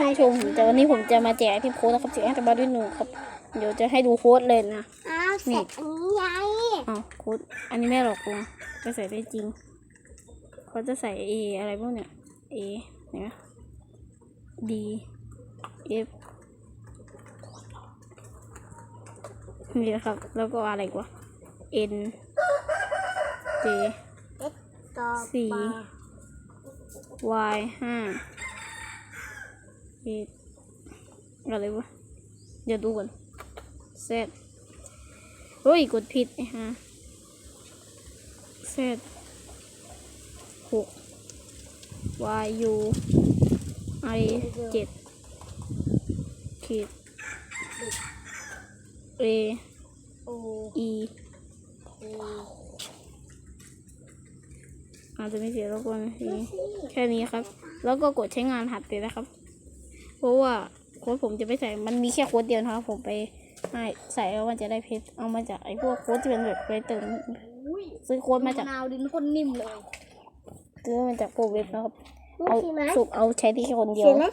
ท่านผู้ชมแต่วันนี้ผมจะมาแจกที่โค้ดนะครับแจกให้ตบาด้วยหนูครับ เดี๋ยวจะให้ดูโค้ดเลยนะ อ้าวเสร็จอันนี้ไงอ้าวโค้ดอันนี้ไม่หลอกลวงจะใส่ได้จริง เขาจะใส่ A อะไรพวกเนี้ย A เนี่ย D F นี่นะครับ แล้วก็อะไรอีกวะ N J ต่อสี่ไป Y ห้า Z อะไรวะเดี๋ยวดูก่อน Z เฮ้ย กดผิดไอ้ฮะ Z หก Y U I เจ็ดขีด A โอ E โออาจจะไม่เสียแล้วกันทีแค่นี้ครับ แล้วก็กดใช้งานหัดเลยนะครับ เพราะว่าโค้ดผมจะไปใส่มันมีแค่โค้ดเดียวนะครับผมไปให้ใส่แล้วมันจะได้เพชรเอามาจากไอ้พวกโค้ดที่เป็นแบบไปเติมอุ้ยซื้อโค้ดมาจากมะนาวดินคนนิ่มเลยซื้อมาจากพวกเว็บนะครับลูกเอาใช่ไหมสุกเอาใช้ที่แค่คนเดียวใช่ไหม